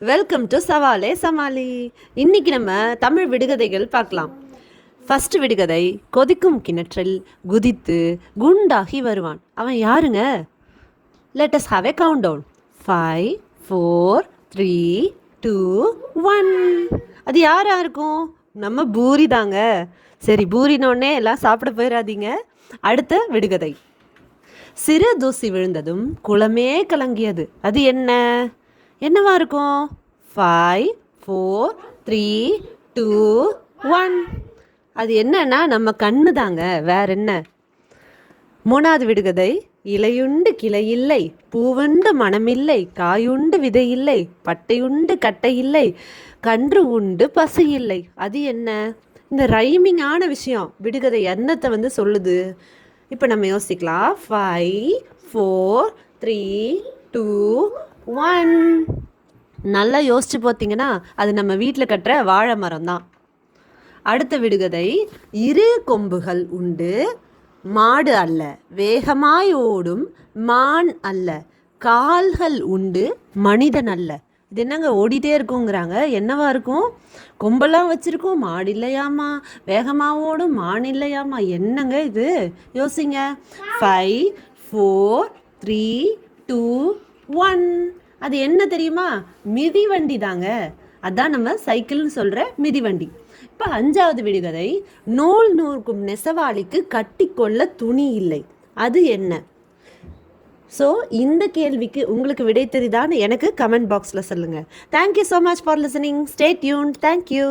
Welcome to சவாலே சமாளி. இன்னைக்கு நம்ம தமிழ் விடுகதைகள் பார்க்கலாம். ஃபஸ்ட்டு விடுகதை கொதிக்கும் கிணற்றில் குதித்து குண்டாகி வருவான். அவன் யாருங்க? Let's have a count down five four three two one அது யாராக இருக்கும்? நம்ம பூரி தாங்க. சரி பூரினோடனே எல்லாம் சாப்பிட போயிடாதீங்க அடுத்த விடுகதை. சிறு தூசி விழுந்ததும் குளமே கலங்கியது. அது என்ன? என்னவா இருக்கும்? Five four three two one அது என்னன்னா நம்ம கண்ணு தாங்க வேற என்ன? மூணாவது விடுகதை. இலையுண்டு கிளை இல்லை பூவுண்டு மனமில்லை காயுண்டு விதை இல்லை பட்டையுண்டு கட்டை இல்லை கன்று உண்டு பசு இல்லை அது என்ன? இந்த ரைமிங்கான விஷயம். விடுகதை என்னத்தை வந்து சொல்லுது. இப்போ நம்ம யோசிக்கலாம். Five four three two one நல்லா யோசிச்சு பார்த்தீங்கன்னா அது நம்ம வீட்டில் கட்டுற வாழை மரம் தான் அடுத்த விடுகதை இரு கொம்புகள் உண்டு மாடு அல்ல வேகமாய் ஓடும் மான் அல்ல கால்கள் உண்டு மனிதன் அல்ல. இது என்னங்க ஓடிட்டே இருக்குங்கிறாங்க என்னவா இருக்கும்? கொம்பெல்லாம் வச்சிருக்கோம் மாடு இல்லையாமா வேகமாக ஓடும் மான் இல்லையாமா என்னங்க இது? யோசிங்க. Five four three two one அது என்ன தெரியுமா? மிதிவண்டி தாங்க. அதான் நம்ம சைக்கிள்னு சொல்கிற மிதிவண்டி இப்போ அஞ்சாவது விடுகதை நூல் நூற்கும் நெசவாளிக்கு கட்டிக்கொள்ள துணி இல்லை. அது என்ன? ஸோ இந்த கேள்விக்கு உங்களுக்கு விடை தெரிதான்னு எனக்கு கமெண்ட் பாக்ஸில் சொல்லுங்கள் thank you so much for listening stay tuned thank you